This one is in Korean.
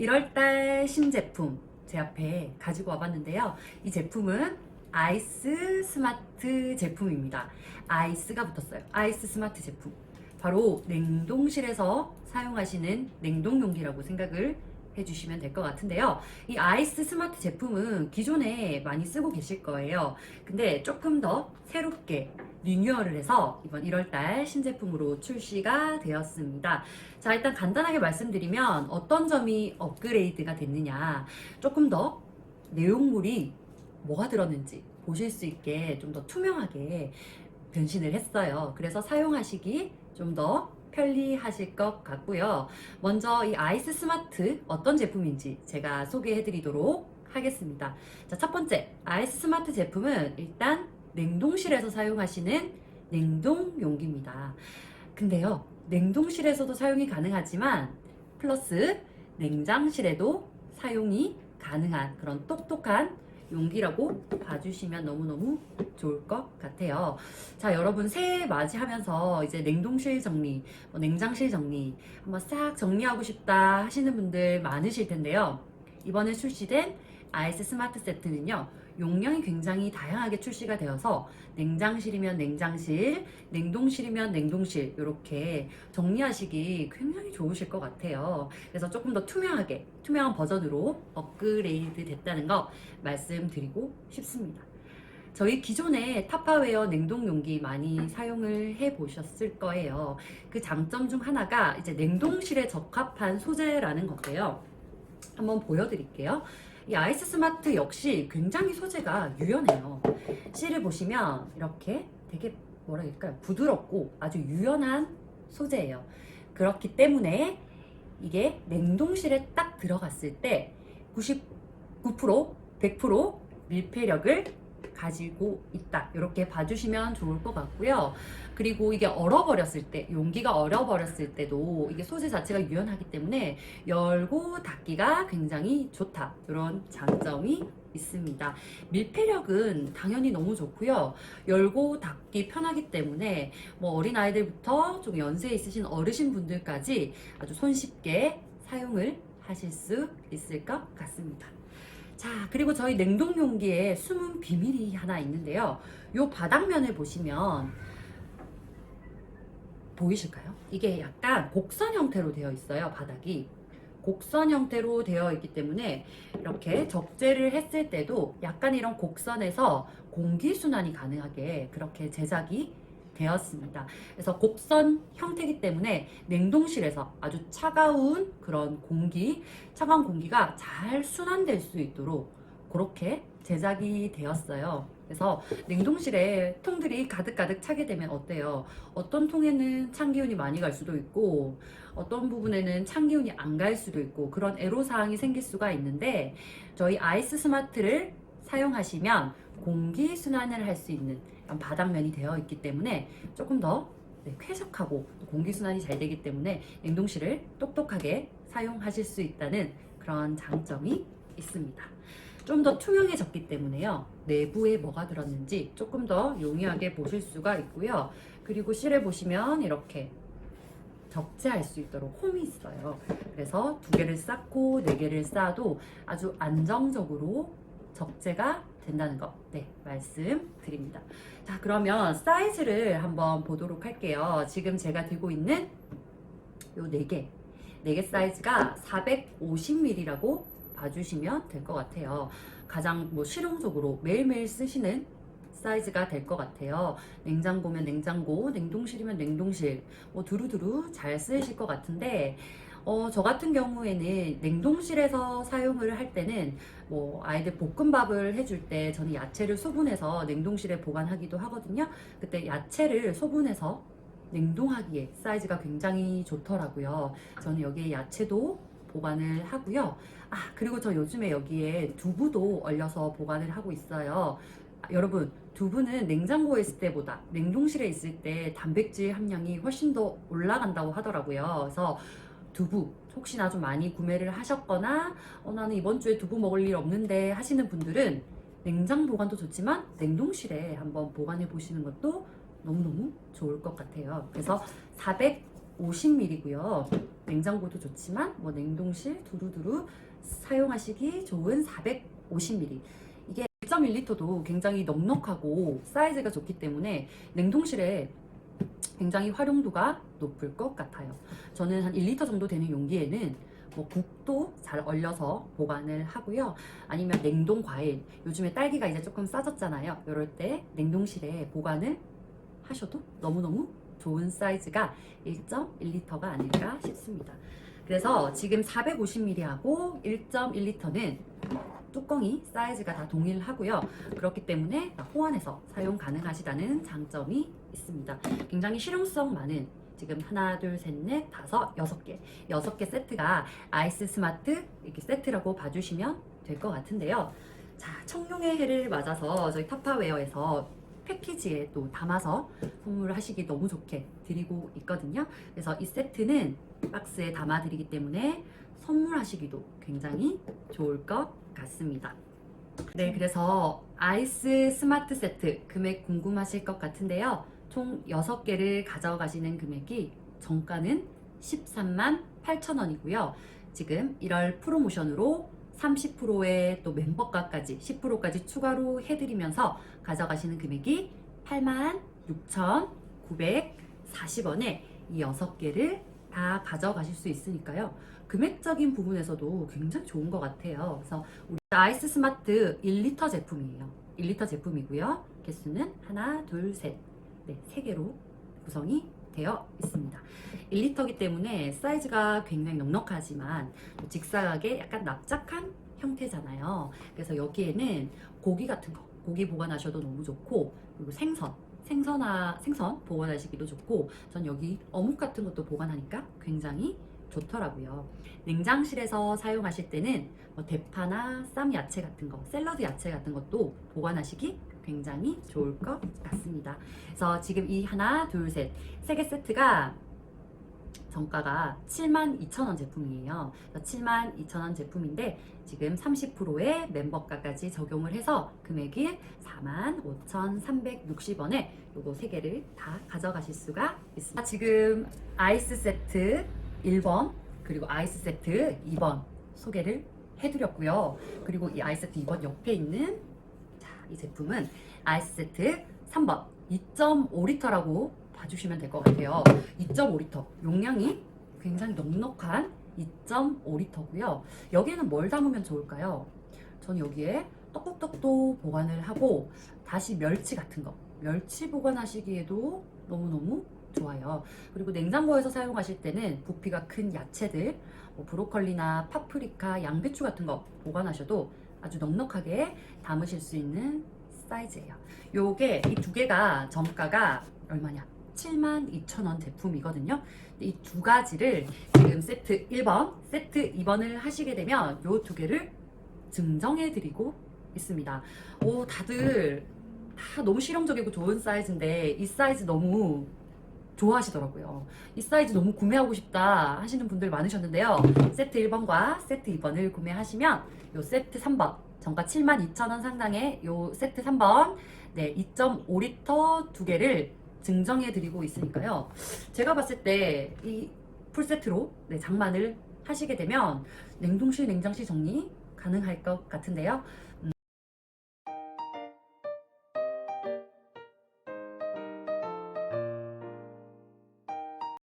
1월달 신제품 제 앞에 가지고 와봤는데요. 이 제품은 아이스 스마트 제품입니다. 아이스가 붙었어요. 아이스 스마트 제품. 바로 냉동실에서 사용하시는 냉동 용기라고 생각을 해주시면 될 것 같은데요. 이 아이스 스마트 제품은 기존에 많이 쓰고 계실 거예요. 근데 조금 더 새롭게 리뉴얼을 해서 이번 1월달 신제품으로 출시가 되었습니다. 자, 일단 간단하게 말씀드리면 어떤 점이 업그레이드가 됐느냐. 조금 더 내용물이 뭐가 들었는지 보실 수 있게 좀 더 투명하게 변신을 했어요. 그래서 사용하시기 좀 더 편리하실 것 같고요. 먼저 이 아이스 스마트 어떤 제품인지 제가 소개해 드리도록 하겠습니다. 자, 첫 번째, 아이스 스마트 제품은 일단 냉동실에서 사용하시는 냉동 용기입니다. 근데요, 냉동실에서도 사용이 가능하지만 플러스 냉장실에도 사용이 가능한 그런 똑똑한 용기라고 봐주시면 너무너무 좋을 것 같아요. 자, 여러분 새해 맞이하면서 이제 냉동실 정리, 뭐 냉장실 정리 한번 싹 정리하고 싶다 하시는 분들 많으실 텐데요. 이번에 출시된 아이스 스마트 세트는요. 용량이 굉장히 다양하게 출시가 되어서 냉장실이면 냉장실, 냉동실이면 냉동실 이렇게 정리하시기 굉장히 좋으실 것 같아요. 그래서 조금 더 투명하게 투명한 버전으로 업그레이드 됐다는 거 말씀드리고 싶습니다. 저희 기존에 타파웨어 냉동 용기 많이 사용을 해 보셨을 거예요. 그 장점 중 하나가 이제 냉동실에 적합한 소재라는 건데요. 한번 보여드릴게요. 이 아이스 스마트 역시 굉장히 소재가 유연해요. 실을 보시면 이렇게 되게 뭐라 할까요? 부드럽고 아주 유연한 소재예요. 그렇기 때문에 이게 냉동실에 딱 들어갔을 때 99%, 100% 밀폐력을 가지고 있다. 이렇게 봐주시면 좋을 것 같고요. 그리고 이게 얼어버렸을 때, 용기가 얼어버렸을 때도 이게 소재 자체가 유연하기 때문에 열고 닫기가 굉장히 좋다. 이런 장점이 있습니다. 밀폐력은 당연히 너무 좋고요. 열고 닫기 편하기 때문에 뭐 어린아이들부터 좀 연세 있으신 어르신 분들까지 아주 손쉽게 사용을 하실 수 있을 것 같습니다. 자, 그리고 저희 냉동 용기에 숨은 비밀이 하나 있는데요. 요 바닥면을 보시면 보이실까요? 이게 약간 곡선 형태로 되어 있어요, 바닥이. 곡선 형태로 되어 있기 때문에 이렇게 적재를 했을 때도 약간 이런 곡선에서 공기순환이 가능하게 그렇게 제작이 되었습니다. 그래서 곡선 형태이기 때문에 냉동실에서 아주 차가운 그런 공기, 차가운 공기가 잘 순환될 수 있도록 그렇게 제작이 되었어요. 그래서 냉동실에 통들이 가득가득 차게 되면 어때요? 어떤 통에는 찬 기운이 많이 갈 수도 있고 어떤 부분에는 찬 기운이 안 갈 수도 있고 그런 애로사항이 생길 수가 있는데 저희 아이스 스마트를 사용하시면 공기 순환을 할 수 있는 바닥면이 되어 있기 때문에 조금 더 네, 쾌적하고 공기 순환이 잘 되기 때문에 냉동실을 똑똑하게 사용하실 수 있다는 그런 장점이 있습니다. 좀 더 투명해졌기 때문에요. 내부에 뭐가 들었는지 조금 더 용이하게 보실 수가 있고요. 그리고 실에 보시면 이렇게 적재할 수 있도록 홈이 있어요. 그래서 두 개를 쌓고 네 개를 쌓아도 아주 안정적으로 적재가 된다는 거, 네, 말씀드립니다. 자, 그러면 사이즈를 한번 보도록 할게요. 지금 제가 들고 있는 요네 개, 네개 사이즈가 450ml라고 봐주시면 될 것 같아요. 가장 뭐 실용적으로 매일매일 쓰시는 사이즈가 될 것 같아요. 냉장고면 냉장고, 냉동실이면 냉동실, 뭐 두루두루 잘 쓰실 것 같은데, 어, 저 같은 경우에는 냉동실에서 사용을 할 때는 뭐 아이들 볶음밥을 해줄 때 저는 야채를 소분해서 냉동실에 보관하기도 하거든요. 그때 야채를 소분해서 냉동하기에 사이즈가 굉장히 좋더라고요. 저는 여기에 야채도 보관을 하고요. 아, 그리고 저 요즘에 여기에 두부도 얼려서 보관을 하고 있어요. 아, 여러분, 두부는 냉장고에 있을 때보다 냉동실에 있을 때 단백질 함량이 훨씬 더 올라간다고 하더라고요. 그래서 두부 혹시나 좀 많이 구매를 하셨거나 어, 나는 이번 주에 두부 먹을 일 없는데 하시는 분들은 냉장 보관도 좋지만 냉동실에 한번 보관해 보시는 것도 너무너무 좋을 것 같아요. 그래서 450ml고요. 냉장고도 좋지만 뭐 냉동실 두루두루 사용하시기 좋은 450ml. 이게 1.1리터도 굉장히 넉넉하고 사이즈가 좋기 때문에 냉동실에 굉장히 활용도가 높을 것 같아요. 저는 한 1리터 정도 되는 용기에는 뭐 국도 잘 얼려서 보관을 하고요. 아니면 냉동 과일, 요즘에 딸기가 이제 조금 싸졌잖아요. 이럴 때 냉동실에 보관을 하셔도 너무너무 좋은 사이즈가 1.1리터가 아닐까 싶습니다. 그래서 지금 450ml하고 1.1리터는 뚜껑이 사이즈가 다 동일하고요. 그렇기 때문에 호환해서 사용 가능하시다는 장점이 있습니다. 굉장히 실용성 많은 지금 하나, 둘, 셋, 넷, 다섯, 여섯 개, 여섯 개 세트가 아이스 스마트 이렇게 세트라고 봐주시면 될 것 같은데요. 자, 청룡의 해를 맞아서 저희 타파웨어에서 패키지에 또 담아서 선물하시기 너무 좋게 드리고 있거든요. 그래서 이 세트는 박스에 담아 드리기 때문에 선물하시기도 굉장히 좋을 것 같습니다. 네, 그래서 아이스 스마트 세트 금액 궁금하실 것 같은데요. 총 6개를 가져가시는 금액이 정가는 13만 8천 원이고요. 지금 1월 프로모션으로 30%의 또 멤버가까지 10%까지 추가로 해드리면서 가져가시는 금액이 8만 6,940원에 이 6개를 다 가져가실 수 있으니까요. 금액적인 부분에서도 굉장히 좋은 것 같아요. 그래서 우리 아이스 스마트 1리터 제품이에요. 1리터 제품이고요. 개수는 하나, 둘, 셋. 네, 3개로 구성이 되어 있습니다. 1리터기 때문에 사이즈가 굉장히 넉넉하지만 직사각의 약간 납작한 형태잖아요. 그래서 여기에는 고기 같은 거, 고기 보관하셔도 너무 좋고, 그리고 생선, 생선아, 생선 보관하시기도 좋고, 전 여기 어묵 같은 것도 보관하니까 굉장히 좋더라고요. 냉장실에서 사용하실 때는 뭐 대파나 쌈 야채 같은 거, 샐러드 야채 같은 것도 보관하시기 굉장히 좋을 것 같습니다. 그래서 지금 이 하나, 둘, 셋, 세 개 세트가 정가가 72,000원 제품이에요. 72,000원 제품인데 지금 30%의 멤버가까지 적용을 해서 금액이 45,360원에 요거 세 개를 다 가져가실 수가 있습니다. 지금 아이스 세트 1번 그리고 아이스 세트 2번 소개를 해드렸고요. 그리고 이 아이스 세트 2번 옆에 있는 자, 이 제품은 아이스 세트 3번 2.5리터라고 봐주시면 될 것 같아요. 2.5리터 용량이 굉장히 넉넉한 2.5리터고요. 여기에는 뭘 담으면 좋을까요? 저는 여기에 떡국떡도 보관을 하고 다시 멸치 같은 거 멸치 보관하시기에도 너무너무 좋아요. 그리고 냉장고에서 사용하실 때는 부피가 큰 야채들 뭐 브로콜리나 파프리카, 양배추 같은 거 보관하셔도 아주 넉넉하게 담으실 수 있는 사이즈예요. 요게 이 두 개가 정가가 얼마냐? 72,000원 제품이거든요. 이 두 가지를 지금 세트 1번, 세트 2번을 하시게 되면 요두 개를 증정해 드리고 있습니다. 오, 다들 다 너무 실용적이고 좋은 사이즈인데 이 사이즈 너무 좋아하시더라고요. 이 사이즈 너무 구매하고 싶다 하시는 분들 많으셨는데요. 세트 1번과 세트 2번을 구매하시면 요 세트 3번 정가 72,000원 상당의 요 세트 3번 네, 2.5리터 두 개를 증정해 드리고 있으니까요. 제가 봤을 때 이 풀세트로 네, 장만을 하시게 되면 냉동실, 냉장실 정리 가능할 것 같은데요. 음,